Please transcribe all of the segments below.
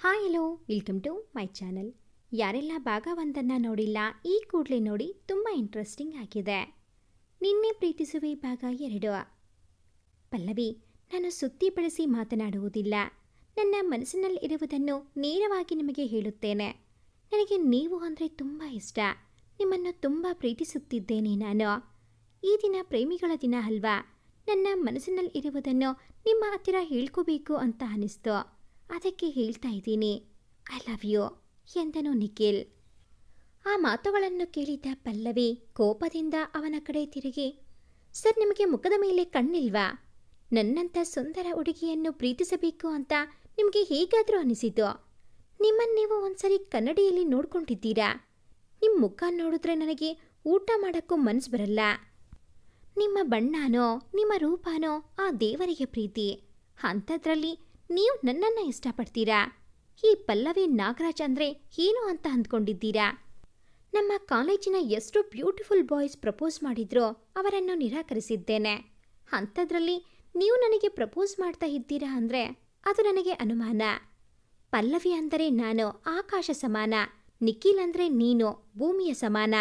Hi, hello, welcome to my channel. ಯಾರೆಲ್ಲ ಭಾಗ ಒಂದನ್ನು ನೋಡಿಲ್ಲ, ಈ ಕೂಡಲೇ ನೋಡಿ ತುಂಬ ಇಂಟ್ರೆಸ್ಟಿಂಗ್ ಆಗಿದೆ. ನಿನ್ನೆ ಪ್ರೀತಿಸುವೆ ಭಾಗ ಎರಡು. ಪಲ್ಲವಿ, ನಾನು ಸುತ್ತಿ ಬಳಸಿ ಮಾತನಾಡುವುದಿಲ್ಲ. ನನ್ನ ಮನಸ್ಸಿನಲ್ಲಿ ಇರುವುದನ್ನು ನೇರವಾಗಿ ನಿಮಗೆ ಹೇಳುತ್ತೇನೆ. ನನಗೆ ನೀವು ಅಂದರೆ ತುಂಬ ಇಷ್ಟ. ನಿಮ್ಮನ್ನು ತುಂಬ ಪ್ರೀತಿಸುತ್ತಿದ್ದೇನೆ ನಾನು. ಈ ದಿನ ಪ್ರೇಮಿಗಳ ದಿನ ಅಲ್ವಾ? ನನ್ನ ಮನಸ್ಸಿನಲ್ಲಿ ಇರುವುದನ್ನು ನಿಮ್ಮ ಹತ್ತಿರ ಹೇಳ್ಕೋಬೇಕು ಅಂತ ಅನಿಸ್ತು. ಅದಕ್ಕೆ ಹೇಳ್ತಾ ಇದ್ದೀನಿ. ಐ ಲವ್ ಯು ಎಂದನು ನಿಖಿಲ್. ಆ ಮಾತುಗಳನ್ನು ಕೇಳಿದ ಪಲ್ಲವಿ ಕೋಪದಿಂದ ಅವನ ಕಡೆ ತಿರುಗಿ, ಸರ್, ನಿಮಗೆ ಮುಖದ ಮೇಲೆ ಕಣ್ಣಿಲ್ವಾ? ನನ್ನಂಥ ಸುಂದರ ಹುಡುಗಿಯನ್ನು ಪ್ರೀತಿಸಬೇಕು ಅಂತ ನಿಮಗೆ ಹೇಗಾದರೂ ಅನಿಸಿತು ನಿಮ್ಮನ್ನು ನೀವು ಒಂದ್ಸರಿ ಕನ್ನಡಿಯಲ್ಲಿ ನೋಡ್ಕೊಂಡಿದ್ದೀರಾ? ನಿಮ್ಮ ಮುಖ ನೋಡಿದ್ರೆ ನನಗೆ ಊಟ ಮಾಡೋಕ್ಕೂ ಮನಸ್ಸು ಬರಲ್ಲ. ನಿಮ್ಮ ಬಣ್ಣನೋ, ನಿಮ್ಮ ರೂಪನೋ ಆ ದೇವರಿಗೆ ಪ್ರೀತಿ. ಅಂಥದ್ರಲ್ಲಿ ನೀವು ನನ್ನನ್ನು ಇಷ್ಟಪಡ್ತೀರಾ? ಈ ಪಲ್ಲವಿ ನಾಗರಾಜ್ ಅಂದರೆ ಏನು ಅಂತ ಅಂದ್ಕೊಂಡಿದ್ದೀರಾ? ನಮ್ಮ ಕಾಲೇಜಿನ ಎಷ್ಟು ಬ್ಯೂಟಿಫುಲ್ ಬಾಯ್ಸ್ ಪ್ರಪೋಸ್ ಮಾಡಿದ್ರೋ ಅವರನ್ನು ನಿರಾಕರಿಸಿದ್ದೇನೆ. ಅಂಥದ್ರಲ್ಲಿ ನೀವು ನನಗೆ ಪ್ರಪೋಸ್ ಮಾಡ್ತಾ ಇದ್ದೀರಾ ಅಂದರೆ ಅದು ನನಗೆ ಅನುಮಾನ. ಪಲ್ಲವಿ ಅಂದರೆ ನಾನು ಆಕಾಶ ಸಮಾನ, ನಿಖಿಲ್ ಅಂದರೆ ನೀನು ಭೂಮಿಯ ಸಮಾನ.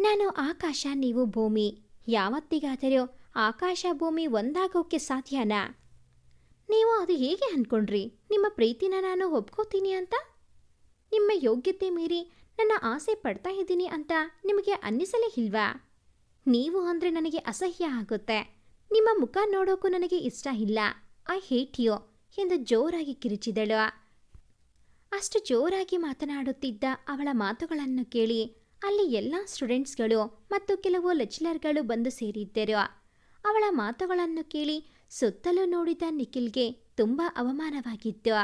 ನಾನು ಆಕಾಶ, ನೀವು ಭೂಮಿ. ಯಾವತ್ತಿಗಾದರೂ ಆಕಾಶ, ಭೂಮಿ ಒಂದಾಗೋಕ್ಕೆ ಸಾಧ್ಯನಾ? ನೀವು ಅದು ಹೇಗೆ ಅಂದ್ಕೊಂಡ್ರಿ? ನಿಮ್ಮ ಪ್ರೀತಿನ ನಾನು ಒಪ್ಕೋತೀನಿ ಅಂತ? ನಿಮ್ಮ ಯೋಗ್ಯತೆ ಮೀರಿ ನನ್ನ ಆಸೆ ಪಡ್ತಾ ಇದ್ದೀನಿ ಅಂತ ನಿಮಗೆ ಅನ್ನಿಸಲೇ ಇಲ್ವಾ? ನೀವು ಅಂದರೆ ನನಗೆ ಅಸಹ್ಯ ಆಗುತ್ತೆ. ನಿಮ್ಮ ಮುಖ ನೋಡೋಕ್ಕೂ ನನಗೆ ಇಷ್ಟ ಇಲ್ಲ. ಐ ಹೇಟ್ ಯು ಎಂದು ಜೋರಾಗಿ ಕಿರಿಚಿದಳು. ಅಷ್ಟು ಜೋರಾಗಿ ಮಾತನಾಡುತ್ತಿದ್ದ ಅವಳ ಮಾತುಗಳನ್ನು ಕೇಳಿ ಅಲ್ಲಿ ಎಲ್ಲ ಸ್ಟೂಡೆಂಟ್ಸ್ಗಳು ಮತ್ತು ಕೆಲವು ಲೆಕ್ಚರರ್ಗಳು ಬಂದು ಸೇರಿದ್ದರು. ಅವಳ ಮಾತುಗಳನ್ನು ಕೇಳಿ ಸುತ್ತಲೂ ನೋಡಿದ ನಿಖಿಲ್ಗೆ ತುಂಬ ಅವಮಾನವಾಗಿತ್ತು.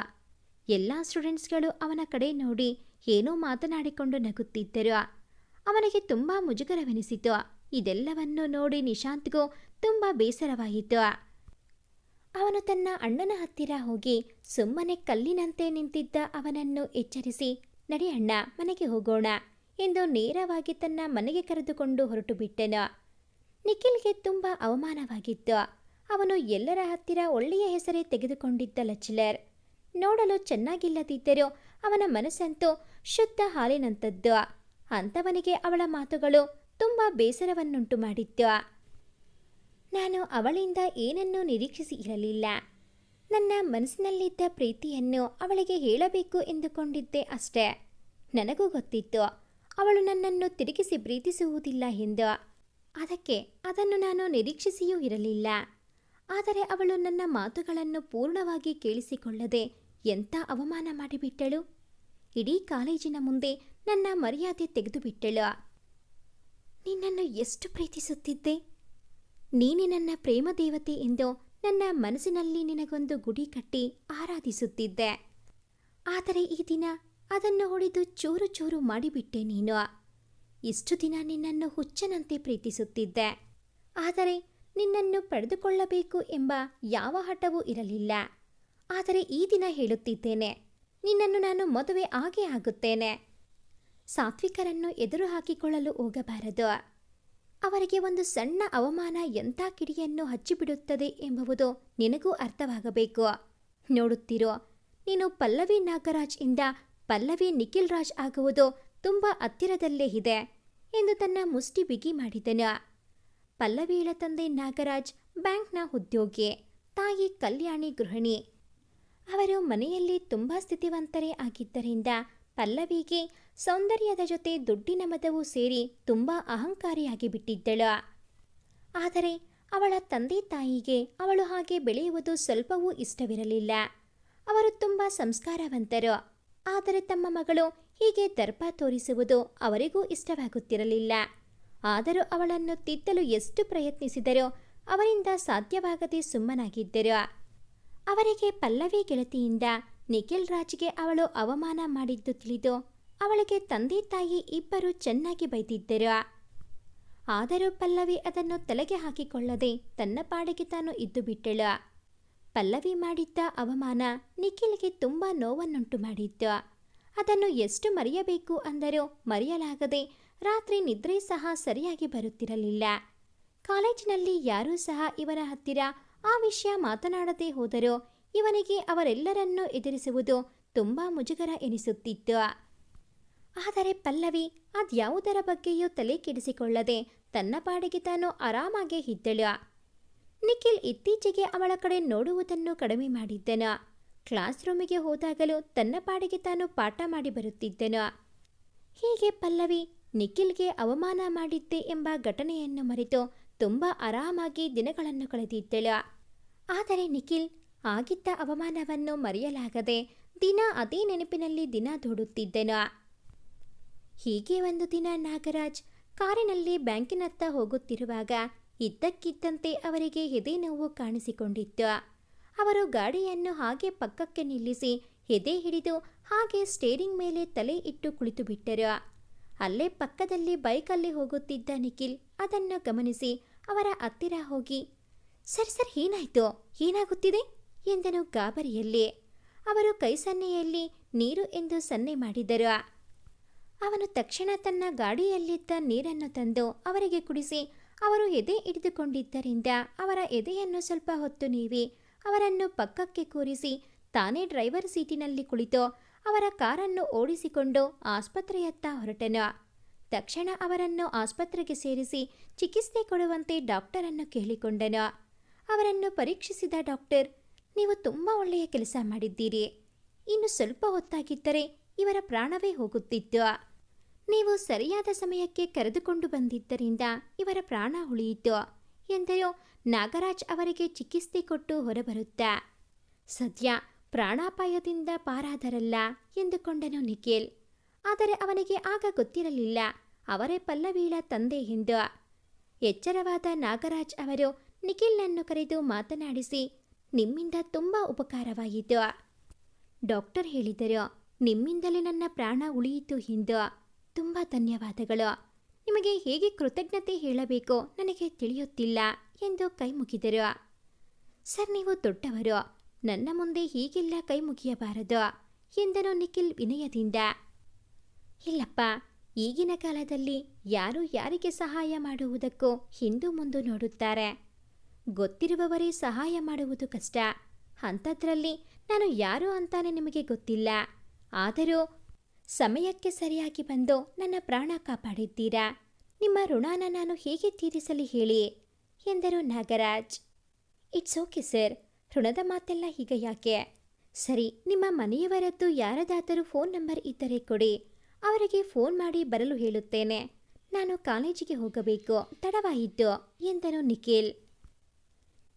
ಎಲ್ಲ ಸ್ಟೂಡೆಂಟ್ಸ್ಗಳು ಅವನ ಕಡೆ ನೋಡಿ ಏನೋ ಮಾತನಾಡಿಕೊಂಡು ನಗುತ್ತಿದ್ದರು. ಅವನಿಗೆ ತುಂಬ ಮುಜುಗರವೆನಿಸಿತು. ಇದೆಲ್ಲವನ್ನು ನೋಡಿ ನಿಶಾಂತ್ಗೂ ತುಂಬ ಬೇಸರವಾಯಿತು. ಅವನು ತನ್ನ ಅಣ್ಣನ ಹತ್ತಿರ ಹೋಗಿ ಸುಮ್ಮನೆ ಕಲ್ಲಿನಂತೆ ನಿಂತಿದ್ದ ಅವನನ್ನು ಎಚ್ಚರಿಸಿ, ನಡಿ ಅಣ್ಣ, ಮನೆಗೆ ಹೋಗೋಣ ಎಂದು ನೇರವಾಗಿ ತನ್ನ ಮನೆಗೆ ಕರೆದುಕೊಂಡು ಹೊರಟು ಬಿಟ್ಟನು ನಿಖಿಲ್ಗೆ ತುಂಬ ಅವಮಾನವಾಗಿತ್ತು. ಅವನು ಎಲ್ಲರ ಹತ್ತಿರ ಒಳ್ಳೆಯ ಹೆಸರೇ ತೆಗೆದುಕೊಂಡಿದ್ದ ಲಚ್ಲರ್. ನೋಡಲು ಚೆನ್ನಾಗಿಲ್ಲದಿದ್ದರೂ ಅವನ ಮನಸ್ಸಂತೂ ಶುದ್ಧ ಹಾಲಿನಂಥದ್ದು. ಅಂಥವನಿಗೆ ಅವಳ ಮಾತುಗಳು ತುಂಬ ಬೇಸರವನ್ನುಂಟು ಮಾಡಿತ್ತು ನಾನು ಅವಳಿಂದ ಏನನ್ನೂ ನಿರೀಕ್ಷಿಸಿ ಇರಲಿಲ್ಲ. ನನ್ನ ಮನಸ್ಸಿನಲ್ಲಿದ್ದ ಪ್ರೀತಿಯನ್ನು ಅವಳಿಗೆ ಹೇಳಬೇಕು ಎಂದುಕೊಂಡಿದ್ದೆ ಅಷ್ಟೇ. ನನಗೂ ಗೊತ್ತಿತ್ತು, ಅವಳು ನನ್ನನ್ನು ತಿರುಗಿಸಿ ಪ್ರೀತಿಸುವುದಿಲ್ಲ ಎಂದು. ಅದಕ್ಕೆ ಅದನ್ನು ನಾನು ನಿರೀಕ್ಷಿಸಿಯೂ ಇರಲಿಲ್ಲ. ಆದರೆ ಅವಳು ನನ್ನ ಮಾತುಗಳನ್ನು ಪೂರ್ಣವಾಗಿ ಕೇಳಿಸಿಕೊಳ್ಳದೆ ಎಂಥ ಅವಮಾನ ಮಾಡಿಬಿಟ್ಟಳು? ಇಡೀ ಕಾಲೇಜಿನ ಮುಂದೆ ನನ್ನ ಮರ್ಯಾದೆ ತೆಗೆದುಬಿಟ್ಟಳು. ನಿನ್ನನ್ನು ಎಷ್ಟು ಪ್ರೀತಿಸುತ್ತಿದ್ದೆ? ನೀನೇ ನನ್ನ ಪ್ರೇಮ ದೇವತೆ ಎಂದು ನನ್ನ ಮನಸ್ಸಿನಲ್ಲಿ ನಿನಗೊಂದು ಗುಡಿ ಕಟ್ಟಿ ಆರಾಧಿಸುತ್ತಿದ್ದೆ. ಆದರೆ ಈ ದಿನ ಅದನ್ನು ಹೊಡೆದು ಚೂರು ಚೂರು ಮಾಡಿಬಿಟ್ಟೆ ನೀನು. ಇಷ್ಟು ದಿನ ನಿನ್ನನ್ನು ಹುಚ್ಚನಂತೆ ಪ್ರೀತಿಸುತ್ತಿದ್ದೆ. ಆದರೆ ನಿನ್ನನ್ನು ಪಡೆದುಕೊಳ್ಳಬೇಕು ಎಂಬ ಯಾವ ಹಠವೂ ಇರಲಿಲ್ಲ. ಆದರೆ ಈ ದಿನ ಹೇಳುತ್ತಿದ್ದೇನೆ, ನಿನ್ನನ್ನು ನಾನು ಮದುವೆ ಆಗೇ ಆಗುತ್ತೇನೆ. ಸಾತ್ವಿಕರನ್ನು ಎದುರು ಹಾಕಿಕೊಳ್ಳಲು ಹೋಗಬಾರದು. ಅವರಿಗೆ ಒಂದು ಸಣ್ಣ ಅವಮಾನ ಎಂಥ ಕಿಡಿಯನ್ನು ಹಚ್ಚಿಬಿಡುತ್ತದೆ ಎಂಬುದು ನಿನಗೂ ಅರ್ಥವಾಗಬೇಕು. ನೋಡುತ್ತಿರೋ, ನೀನು ಪಲ್ಲವಿ ನಾಗರಾಜ್ ಇಂದ ಪಲ್ಲವಿ ನಿಖಿಲ್ ರಾಜ್ ಆಗುವುದು ತುಂಬ ಹತ್ತಿರದಲ್ಲೇ ಇದೆ ಎಂದು ತನ್ನ ಮುಷ್ಟಿ ಬಿಗಿ ಮಾಡಿದನು. ಪಲ್ಲವಿಯ ತಂದೆ ನಾಗರಾಜ್ ಬ್ಯಾಂಕ್ನ ಉದ್ಯೋಗಿ, ತಾಯಿ ಕಲ್ಯಾಣಿ ಗೃಹಿಣಿ. ಅವರು ಮನೆಯಲ್ಲಿ ತುಂಬ ಸ್ಥಿತಿವಂತರೇ ಆಗಿದ್ದರಿಂದ ಪಲ್ಲವಿಗೆ ಸೌಂದರ್ಯದ ಜೊತೆ ದುಡ್ಡಿನ ಮದವು ಸೇರಿ ತುಂಬ ಅಹಂಕಾರಿಯಾಗಿ ಬಿಟ್ಟಿದ್ದಳು. ಆದರೆ ಅವಳ ತಂದೆ ತಾಯಿಗೆ ಅವಳು ಹಾಗೆ ಬೆಳೆಯುವುದು ಸ್ವಲ್ಪವೂ ಇಷ್ಟವಿರಲಿಲ್ಲ. ಅವರು ತುಂಬ ಸಂಸ್ಕಾರವಂತರು. ಆದರೆ ತಮ್ಮ ಮಗಳು ಹೀಗೆ ದರ್ಪ ತೋರಿಸುವುದು ಅವರಿಗೂ ಇಷ್ಟವಾಗುತ್ತಿರಲಿಲ್ಲ. ಆದರೂ ಅವಳನ್ನು ತಿದ್ದಲು ಎಷ್ಟು ಪ್ರಯತ್ನಿಸಿದರೋ ಅವರಿಂದ ಸಾಧ್ಯವಾಗದೆ ಸುಮ್ಮನಾಗಿದ್ದರು. ಅವರಿಗೆ ಪಲ್ಲವಿ ಗೆಳತಿಯಿಂದ ನಿಖಿಲ್ ರಾಜ್ಗೆ ಅವಳು ಅವಮಾನ ಮಾಡಿದ್ದು ತಿಳಿದು ಅವಳಿಗೆ ತಂದೆ ತಾಯಿ ಇಬ್ಬರು ಚೆನ್ನಾಗಿ ಬೈದಿದ್ದರು. ಆದರೂ ಪಲ್ಲವಿ ಅದನ್ನು ತಲೆಗೆ ಹಾಕಿಕೊಳ್ಳದೆ ತನ್ನ ಪಾಡಿಗೆ ತಾನು ಇದ್ದು ಬಿಟ್ಟಳು. ಪಲ್ಲವಿ ಮಾಡಿದ್ದ ಅವಮಾನ ನಿಖಿಲ್ಗೆ ತುಂಬಾ ನೋವನ್ನುಂಟು ಮಾಡಿತ್ತು. ಅದನ್ನು ಎಷ್ಟು ಮರೆಯಬೇಕು ಅಂದರೂ ಮರೆಯಲಾಗದೆ ರಾತ್ರಿ ನಿದ್ರೆ ಸಹ ಸರಿಯಾಗಿ ಬರುತ್ತಿರಲಿಲ್ಲ. ಕಾಲೇಜಿನಲ್ಲಿ ಯಾರೂ ಸಹ ಇವನ ಹತ್ತಿರ ಆ ವಿಷಯ ಮಾತನಾಡದೇ ಹೋದರೂ ಇವನಿಗೆ ಅವರೆಲ್ಲರನ್ನೂ ಎದುರಿಸುವುದು ತುಂಬ ಮುಜುಗರ ಎನಿಸುತ್ತಿತ್ತು. ಆದರೆ ಪಲ್ಲವಿ ಅದ್ಯಾವುದರ ಬಗ್ಗೆಯೂ ತಲೆ ಕೆಡಿಸಿಕೊಳ್ಳದೆ ತನ್ನ ಪಾಡಿಗೆ ತಾನು ಆರಾಮಾಗೆ ಇದ್ದಳು. ನಿಖಿಲ್ ಇತ್ತೀಚೆಗೆ ಅವಳ ಕಡೆ ನೋಡುವುದನ್ನು ಕಡಿಮೆ ಮಾಡಿದ್ದನು. ಕ್ಲಾಸ್ ರೂಮಿಗೆ ಹೋದಾಗಲೂ ತನ್ನ ಪಾಡಿಗೆ ತಾನು ಪಾಠ ಮಾಡಿ ಬರುತ್ತಿದ್ದನು. ಹೀಗೆ ಪಲ್ಲವಿ ನಿಖಿಲ್ಗೆ ಅವಮಾನ ಮಾಡಿದ್ದೆ ಎಂಬ ಘಟನೆಯನ್ನು ಮರೆತು ತುಂಬ ಆರಾಮಾಗಿ ದಿನಗಳನ್ನು ಕಳೆದಿದ್ದಳು. ಆದರೆ ನಿಖಿಲ್ ಆಗಿದ್ದ ಅವಮಾನವನ್ನು ಮರೆಯಲಾಗದೆ ದಿನ ಅದೇ ನೆನಪಿನಲ್ಲಿ ದಿನ ದೂಡುತ್ತಿದ್ದನು. ಹೀಗೆ ಒಂದು ದಿನ ನಾಗರಾಜ್ ಕಾರಿನಲ್ಲಿ ಬ್ಯಾಂಕಿನತ್ತ ಹೋಗುತ್ತಿರುವಾಗ ಇದ್ದಕ್ಕಿದ್ದಂತೆ ಅವರಿಗೆ ಎದೆ ನೋವು ಕಾಣಿಸಿಕೊಂಡಿತ್ತು. ಅವರು ಗಾಡಿಯನ್ನು ಹಾಗೆ ಪಕ್ಕಕ್ಕೆ ನಿಲ್ಲಿಸಿ ಎದೆ ಹಿಡಿದು ಹಾಗೆ ಸ್ಟೇರಿಂಗ್ ಮೇಲೆ ತಲೆ ಇಟ್ಟು ಕುಳಿತು ಬಿಟ್ಟರು ಅಲ್ಲೇ ಪಕ್ಕದಲ್ಲಿ ಬೈಕಲ್ಲಿ ಹೋಗುತ್ತಿದ್ದ ನಿಖಿಲ್ ಅದನ್ನು ಗಮನಿಸಿ ಅವರ ಹತ್ತಿರ ಹೋಗಿ, ಸರಿ, ಸರ್, ಏನಾಯ್ತು? ಏನಾಗುತ್ತಿದೆ? ಎಂದನು ಗಾಬರಿಯಲ್ಲಿ. ಅವರು ಕೈ ಸನ್ನೆಯಲ್ಲಿ ನೀರು ಎಂದು ಸನ್ನೆ ಮಾಡಿದರು. ಅವನು ತಕ್ಷಣ ತನ್ನ ಗಾಡಿಯಲ್ಲಿದ್ದ ನೀರನ್ನು ತಂದು ಅವರಿಗೆ ಕುಡಿಸಿ, ಅವರು ಎದೆ ಹಿಡಿದುಕೊಂಡಿದ್ದರಿಂದ ಅವರ ಎದೆಯನ್ನು ಸ್ವಲ್ಪ ಹೊತ್ತು ನೀವಿ, ಅವರನ್ನು ಪಕ್ಕಕ್ಕೆ ಕೂರಿಸಿ ತಾನೇ ಡ್ರೈವರ್ ಸೀಟಿನಲ್ಲಿ ಕುಳಿತು ಅವರ ಕಾರನ್ನು ಓಡಿಸಿಕೊಂಡು ಆಸ್ಪತ್ರೆಯತ್ತ ಹೊರಟನು. ತಕ್ಷಣ ಅವರನ್ನು ಆಸ್ಪತ್ರೆಗೆ ಸೇರಿಸಿ ಚಿಕಿತ್ಸೆ ಕೊಡುವಂತೆ ಡಾಕ್ಟರನ್ನು ಕೇಳಿಕೊಂಡನು. ಅವರನ್ನು ಪರೀಕ್ಷಿಸಿದ ಡಾಕ್ಟರ್, ನೀವು ತುಂಬ ಒಳ್ಳೆಯ ಕೆಲಸ ಮಾಡಿದ್ದೀರಿ. ಇನ್ನು ಸ್ವಲ್ಪ ಹೊತ್ತಾಗಿದ್ದರೆ ಇವರ ಪ್ರಾಣವೇ ಹೋಗುತ್ತಿತ್ತು. ನೀವು ಸರಿಯಾದ ಸಮಯಕ್ಕೆ ಕರೆದುಕೊಂಡು ಬಂದಿದ್ದರಿಂದ ಇವರ ಪ್ರಾಣ ಉಳಿಯಿತು ಎಂದರು. ನಾಗರಾಜ್ ಅವರಿಗೆ ಚಿಕಿತ್ಸೆ ಕೊಟ್ಟು ಹೊರಬರುತ್ತಾ. ಸದ್ಯ ಪ್ರಾಣಾಪಾಯದಿಂದ ಪಾರಾದರಲ್ಲ ಎಂದುಕೊಂಡನು ನಿಖಿಲ್. ಆದರೆ ಅವನಿಗೆ ಆಗ ಗೊತ್ತಿರಲಿಲ್ಲ. ಅವರೇ ಪಲ್ಲವೀಳ ತಂದೆ ಎಂದು. ಎಚ್ಚರವಾದ ನಾಗರಾಜ್ ಅವರು ನಿಖಿಲ್ನನ್ನು ಕರೆದು ಮಾತನಾಡಿಸಿ, ನಿಮ್ಮಿಂದ ತುಂಬ ಉಪಕಾರವಾಯಿತು. ಡಾಕ್ಟರ್ ಹೇಳಿದರು, ನಿಮ್ಮಿಂದಲೇ ನನ್ನ ಪ್ರಾಣ ಉಳಿಯಿತು ಎಂದು. ತುಂಬ ಧನ್ಯವಾದಗಳು. ನಿಮಗೆ ಹೇಗೆ ಕೃತಜ್ಞತೆ ಹೇಳಬೇಕು ನನಗೆ ತಿಳಿಯುತ್ತಿಲ್ಲ ಎಂದು ಕೈ ಮುಗಿದರು ಸರ್, ನೀವು ದೊಡ್ಡವರು. ನನ್ನ ಮುಂದೆ ಹೀಗೆಲ್ಲ ಕೈ ಮುಗಿಯಬಾರದು, ಎಂದನು ನಿಖಿಲ್ ವಿನಯದಿಂದ. ಇಲ್ಲಪ್ಪ, ಈಗಿನ ಕಾಲದಲ್ಲಿ ಯಾರು ಯಾರಿಗೆ ಸಹಾಯ ಮಾಡುವುದಕ್ಕೂ ಹಿಂದೂ ಮುಂದು ನೋಡುತ್ತಾರೆ. ಗೊತ್ತಿರುವವರೇ ಸಹಾಯ ಮಾಡುವುದು ಕಷ್ಟ. ಅಂಥದ್ರಲ್ಲಿ ನಾನು ಯಾರು ಅಂತಾನೆ ನಿಮಗೆ ಗೊತ್ತಿಲ್ಲ. ಆದರೂ ಸಮಯಕ್ಕೆ ಸರಿಯಾಗಿ ಬಂದು ನನ್ನ ಪ್ರಾಣ ಕಾಪಾಡಿದ್ದೀರಾ? ನಿಮ್ಮ ಋಣನ ನಾನು ಹೇಗೆ ತೀರಿಸಲಿ ಹೇಳಿ, ಎಂದರು ನಾಗರಾಜ್. ಇಟ್ಸ್ ಓಕೆ ಸರ್ ಋಣದ ಮಾತೆಲ್ಲ ಈಗ ಯಾಕೆ? ಸರಿ, ನಿಮ್ಮ ಮನೆಯವರದ್ದು ಯಾರದಾದರೂ ಫೋನ್ ನಂಬರ್ ಇದ್ದರೆ ಕೊಡಿ. ಅವರಿಗೆ ಫೋನ್ ಮಾಡಿ ಬರಲು ಹೇಳುತ್ತೇನೆ. ನಾನು ಕಾಲೇಜಿಗೆ ಹೋಗಬೇಕು. ತಡವಾಯಿತು ಎಂದನು ನಿಖಿಲ್.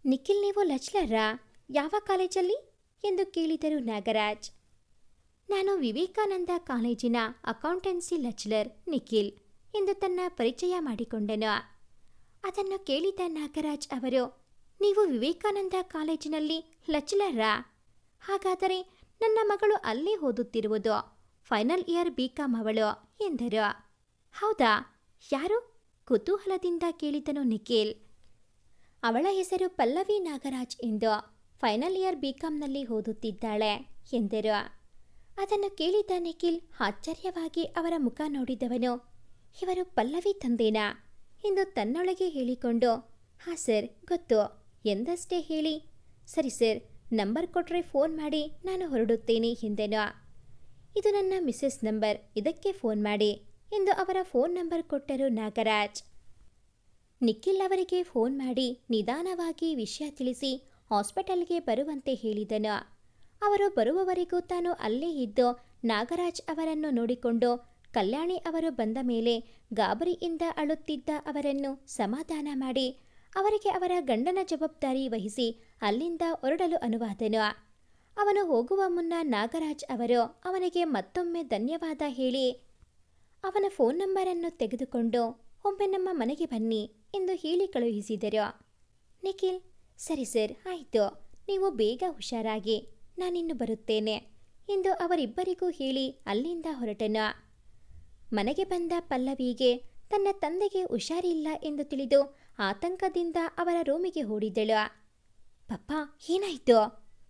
ನಿಖಿಲ್, ನೀವು ಲಚ್ಲರಾ? ಯಾವ ಕಾಲೇಜಲ್ಲಿ? ಎಂದು ಕೇಳಿದರು ನಾಗರಾಜ್. ನಾನು ವಿವೇಕಾನಂದ ಕಾಲೇಜಿನ ಅಕೌಂಟೆನ್ಸಿ ಲಚ್ಲರ್, ನಿಖಿಲ್, ಎಂದು ತನ್ನ ಪರಿಚಯ ಮಾಡಿಕೊಂಡನು. ಅದನ್ನು ಕೇಳಿದ ನಾಗರಾಜ್ ಅವರು ನೀವು ವಿವೇಕಾನಂದ ಕಾಲೇಜಿನಲ್ಲಿ ಲಚ್ಲರಾ. ಹಾಗಾದರೆ ನನ್ನ ಮಗಳು ಅಲ್ಲೇ ಓದುತ್ತಿರುವುದು. ಫೈನಲ್ ಇಯರ್ ಬಿ ಕಾಮ್ ಅವಳು ಎಂದರು. ಹೌದಾ? ಯಾರು? ಕುತೂಹಲದಿಂದ ಕೇಳಿದನು ನಿಖಿಲ್. ಅವಳ ಹೆಸರು ಪಲ್ಲವಿ ನಾಗರಾಜ್ ಎಂದು ಫೈನಲ್ ಇಯರ್ ಬಿ ಕಾಮ್ನಲ್ಲಿ ಓದುತ್ತಿದ್ದಾಳೆ ಎಂದರು. ಅದನ್ನು ಕೇಳಿದ ನಿಖಿಲ್ ಆಶ್ಚರ್ಯವಾಗಿ ಅವರ ಮುಖ ನೋಡಿದವನು, ಇವರು ಪಲ್ಲವಿ ತಂದೇನಾ? ಎಂದು ತನ್ನೊಳಗೆ ಹೇಳಿಕೊಂಡು, ಹಾಂ ಸರ್, ಗೊತ್ತು. ಎಂದಷ್ಟೇ ಹೇಳಿ, ಸರಿ ಸರ್, ನಂಬರ್ ಕೊಟ್ಟರೆ ಫೋನ್ ಮಾಡಿ, ನಾನು ಹೊರಡುತ್ತೇನೆ ಎಂದೆನೋ ಇದು ನನ್ನ ಮಿಸ್ಸೆಸ್ ನಂಬರ್, ಇದಕ್ಕೆ ಫೋನ್ ಮಾಡಿ, ಎಂದು ಅವರ ಫೋನ್ ನಂಬರ್ ಕೊಟ್ಟರು ನಾಗರಾಜ್. ನಿಖಿಲ್ ಅವರಿಗೆ ಫೋನ್ ಮಾಡಿ ನಿಧಾನವಾಗಿ ವಿಷಯ ತಿಳಿಸಿ ಹಾಸ್ಪಿಟಲ್ಗೆ ಬರುವಂತೆ ಹೇಳಿದನು. ಅವರು ಬರುವವರೆಗೂ ತಾನು ಅಲ್ಲೇ ಇದ್ದು, ನಾಗರಾಜ್ ಅವರನ್ನು ನೋಡಿಕೊಂಡು ಕಲ್ಯಾಣಿ ಅವರು ಬಂದ ಮೇಲೆ ಗಾಬರಿಯಿಂದ ಅಳುತ್ತಿದ್ದ ಅವರನ್ನು ಸಮಾಧಾನ ಮಾಡಿ ಅವರಿಗೆ ಅವರ ಗಂಡನ ಜವಾಬ್ದಾರಿ ವಹಿಸಿ ಅಲ್ಲಿಂದ ಹೊರಡಲು ಅನುವಾದನು. ಅವನು ಹೋಗುವ ಮುನ್ನ ನಾಗರಾಜ್ ಅವರು ಅವನಿಗೆ ಮತ್ತೊಮ್ಮೆ ಧನ್ಯವಾದ ಹೇಳಿ, ಅವನ ಫೋನ್ ನಂಬರನ್ನು ತೆಗೆದುಕೊಂಡು ಒಮ್ಮೆ ನಮ್ಮ ಮನೆಗೆ ಬನ್ನಿ ಎಂದು ಹೇಳಿ ಕಳುಹಿಸಿದರು. ನಿಖಿಲ್, ಸರಿ ಸರ್, ಆಯಿತು. ನೀವು ಬೇಗ ಹುಷಾರಾಗಿ, ನಾನಿನ್ನು ಬರುತ್ತೇನೆ ಎಂದು ಅವರಿಬ್ಬರಿಗೂ ಹೇಳಿ ಅಲ್ಲಿಂದ ಹೊರಟನು. ಮನೆಗೆ ಬಂದ ಪಲ್ಲವಿಗೆ ತನ್ನ ತಂದೆಗೆ ಹುಷಾರಿಲ್ಲ ಎಂದು ತಿಳಿದು ಆತಂಕದಿಂದ ಅವರ ರೂಮಿಗೆ ಓಡಿದಳು ಪಪ್ಪ, ಏನಾಯ್ತು?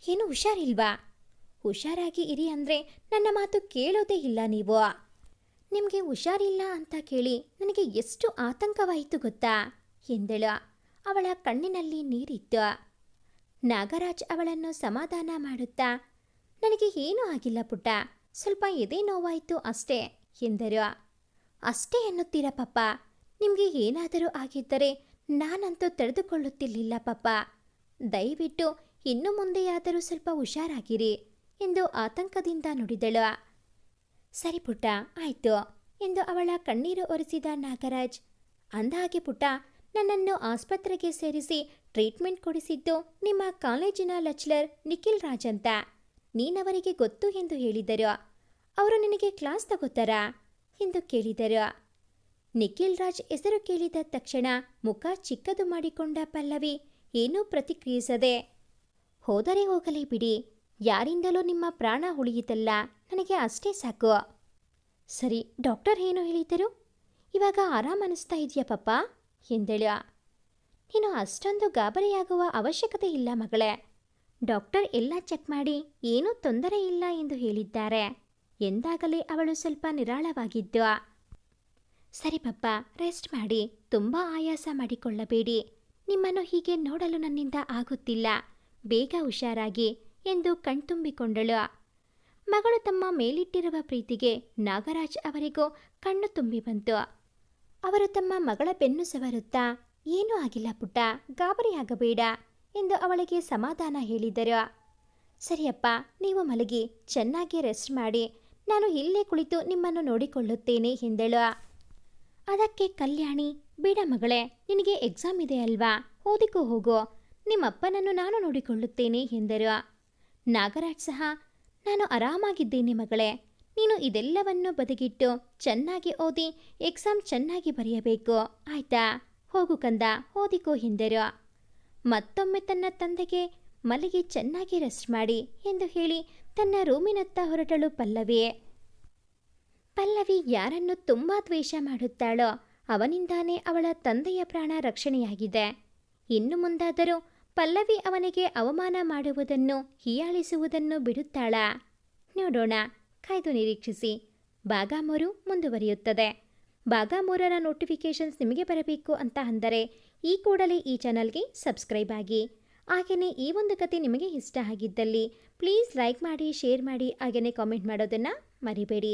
ಏನು ಹುಷಾರಿಲ್ವಾ? ಹುಷಾರಾಗಿ ಇರಿ ಅಂದ್ರೆ ನನ್ನ ಮಾತು ಕೇಳೋದೇ ಇಲ್ಲ ನೀವು. ನಿಮಗೆ ಹುಷಾರಿಲ್ಲ ಅಂತ ಕೇಳಿ ನನಗೆ ಎಷ್ಟು ಆತಂಕವಾಯಿತು ಗೊತ್ತಾ? ಎಂದಳು. ಅವಳ ಕಣ್ಣಿನಲ್ಲಿ ನೀರಿತ್ತು. ನಾಗರಾಜ್ ಅವಳನ್ನು ಸಮಾಧಾನ ಮಾಡುತ್ತಾ, ನನಗೆ ಏನೂ ಆಗಿಲ್ಲ ಪುಟ್ಟ. ಸ್ವಲ್ಪ ಎದೆ ನೋವಾಯಿತು ಅಷ್ಟೇ, ಎಂದರು. ಅಷ್ಟೇ ಎನ್ನುತ್ತೀರಾ ಪಪ್ಪ? ನಿಮಗೆ ಏನಾದರೂ ಆಗಿದ್ದರೆ ನಾನಂತೂ ತಡೆದುಕೊಳ್ಳುತ್ತಿರಲಿಲ್ಲ ಪಾಪ ದಯವಿಟ್ಟು ಇನ್ನು ಮುಂದೆಯಾದರೂ ಸ್ವಲ್ಪ ಹುಷಾರಾಗಿರಿ ಎಂದು ಆತಂಕದಿಂದ ನುಡಿದಳು. ಸರಿ ಪುಟ್ಟ, ಆಯ್ತು ಎಂದು ಅವಳ ಕಣ್ಣೀರು ಒರೆಸಿದ ನಾಗರಾಜ್. ಅಂದಹಾಗೆ ಪುಟ್ಟ, ನನ್ನನ್ನು ಆಸ್ಪತ್ರೆಗೆ ಸೇರಿಸಿ ಟ್ರೀಟ್ಮೆಂಟ್ ಕೊಡಿಸಿದ್ದು ನಿಮ್ಮ ಕಾಲೇಜಿನ ಲಚ್ಲರ್ ನಿಖಿಲ್ ರಾಜ್ ಅಂತ. ನೀನವರಿಗೆ ಗೊತ್ತು ಎಂದು ಹೇಳಿದರು. ಅವರು ನಿನಗೆ ಕ್ಲಾಸ್ ತಗೋತಾರಾ? ಎಂದು ಕೇಳಿದರು. ನಿಖಿಲ್ ರಾಜ್ ಹೆಸರು ಕೇಳಿದ ತಕ್ಷಣ ಮುಖ ಚಿಕ್ಕದು ಮಾಡಿಕೊಂಡ ಪಲ್ಲವಿ ಏನೂ ಪ್ರತಿಕ್ರಿಯಿಸದೆ, ಹೋದರೆ ಹೋಗಲಿ ಬಿಡಿ. ಯಾರಿಂದಲೂ ನಿಮ್ಮ ಪ್ರಾಣ ಉಳಿಯಿತಲ್ಲ. ನನಗೆ ಅಷ್ಟೇ ಸಾಕು. ಸರಿ, ಡಾಕ್ಟರ್ ಏನು ಹೇಳಿದರು ಇವಾಗ ಆರಾಮ ಅನಿಸ್ತಾ ಇದೆಯಾ ಪಪ್ಪ? ಎಂದಳು. ನೀನು ಅಷ್ಟೊಂದು ಗಾಬರಿಯಾಗುವ ಅವಶ್ಯಕತೆ ಇಲ್ಲ ಮಗಳೇ. ಡಾಕ್ಟರ್ ಎಲ್ಲ ಚೆಕ್ ಮಾಡಿ ಏನೂ ತೊಂದರೆ ಇಲ್ಲ ಎಂದು ಹೇಳಿದ್ದಾರೆ. ಎಂದಾಗಲೇ ಅವಳು ಸ್ವಲ್ಪ ನಿರಾಳವಾಗಿದ್ದು. ಸರಿ ಪಪ್ಪ ರೆಸ್ಟ್ ಮಾಡಿ. ತುಂಬ ಆಯಾಸ ಮಾಡಿಕೊಳ್ಳಬೇಡಿ. ನಿಮ್ಮನ್ನು ಹೀಗೆ ನೋಡಲು ನನ್ನಿಂದ ಆಗುತ್ತಿಲ್ಲ. ಬೇಗ ಹುಷಾರಾಗಿ ಎಂದು ಕಣ್ತುಂಬಿಕೊಂಡಳು. ಮಗಳು ತಮ್ಮ ಮೇಲಿಟ್ಟಿರುವ ಪ್ರೀತಿಗೆ ನಾಗರಾಜ್ ಅವರಿಗೂ ಕಣ್ಣು ತುಂಬಿ ಬಂತು. ಅವರು ತಮ್ಮ ಮಗಳ ಬೆನ್ನು ಸವರುತ್ತಾ, ಏನೂ ಆಗಿಲ್ಲ ಪುಟ್ಟ, ಗಾಬರಿಯಾಗಬೇಡ ಎಂದು ಅವಳಿಗೆ ಸಮಾಧಾನ ಹೇಳಿದರು. ಸರಿಯಪ್ಪ ನೀವು ಮಲಗಿ, ಚೆನ್ನಾಗಿ ರೆಸ್ಟ್ ಮಾಡಿ. ನಾನು ಇಲ್ಲೇ ಕುಳಿತು ನಿಮ್ಮನ್ನು ನೋಡಿಕೊಳ್ಳುತ್ತೇನೆ ಎಂದಳು. ಅದಕ್ಕೆ ಕಲ್ಯಾಣಿ, ಬೇಡ ಮಗಳೇ, ನಿನಗೆ ಎಕ್ಸಾಮ್ ಇದೆ ಅಲ್ವಾ? ಓದಿಕೋ, ಹೋಗು. ನಿಮ್ಮಪ್ಪನನ್ನು ನಾನು ನೋಡಿಕೊಳ್ಳುತ್ತೇನೆ, ಎಂದರು. ನಾಗರಾಜ್ ಸಹ, ನಾನು ಆರಾಮಾಗಿದ್ದೇನೆ ಮಗಳೇ. ನೀನು ಇದೆಲ್ಲವನ್ನು ಬದಿಗಿಟ್ಟು ಚೆನ್ನಾಗಿ ಓದಿ ಎಕ್ಸಾಮ್ ಚೆನ್ನಾಗಿ ಬರೆಯಬೇಕು. ಆಯ್ತಾ? ಹೋಗು ಕಂದ, ಓದಿಕೋ, ಎಂದರು. ಮತ್ತೊಮ್ಮೆ ತನ್ನ ತಂದೆಗೆ, ಮಲಗಿ ಚೆನ್ನಾಗಿ ರೆಸ್ಟ್ ಮಾಡಿ, ಎಂದು ಹೇಳಿ, ತನ್ನ ರೂಮಿನತ್ತ ಹೊರಟಳು ಪಲ್ಲವಿ ಪಲ್ಲವಿ ಯಾರನ್ನು ತುಂಬ ದ್ವೇಷ ಮಾಡುತ್ತಾಳೋ ಅವನಿಂದಾನೇ ಅವಳ ತಂದೆಯ ಪ್ರಾಣ ರಕ್ಷಣೆಯಾಗಿದೆ. ಇನ್ನು ಮುಂದಾದರೂ ಪಲ್ಲವಿ ಅವನಿಗೆ ಅವಮಾನ ಮಾಡುವುದನ್ನು, ಹೀಯಾಳಿಸುವುದನ್ನು ಬಿಡುತ್ತಾಳಾ. ನೋಡೋಣ, ಕಾಯ್ದು ನಿರೀಕ್ಷಿಸಿ. ಭಾಗ ಮೂರು ಮುಂದುವರಿಯುತ್ತದೆ. ಭಾಗ ಮೂರರ ನೋಟಿಫಿಕೇಷನ್ಸ್ ನಿಮಗೆ ಬರಬೇಕು ಅಂತ ಅಂದರೆ ಈ ಕೂಡಲೇ ಈ ಚಾನಲ್ಗೆ ಸಬ್ಸ್ಕ್ರೈಬ್ ಆಗಿ. ಹಾಗೆಯೇ ಈ ಒಂದು ಕತೆ ನಿಮಗೆ ಇಷ್ಟ ಆಗಿದ್ದಲ್ಲಿ ಪ್ಲೀಸ್ ಲೈಕ್ ಮಾಡಿ, ಶೇರ್ ಮಾಡಿ ಹಾಗೆಯೇ ಕಾಮೆಂಟ್ ಮಾಡೋದನ್ನು ಮರಿಬೇಡಿ.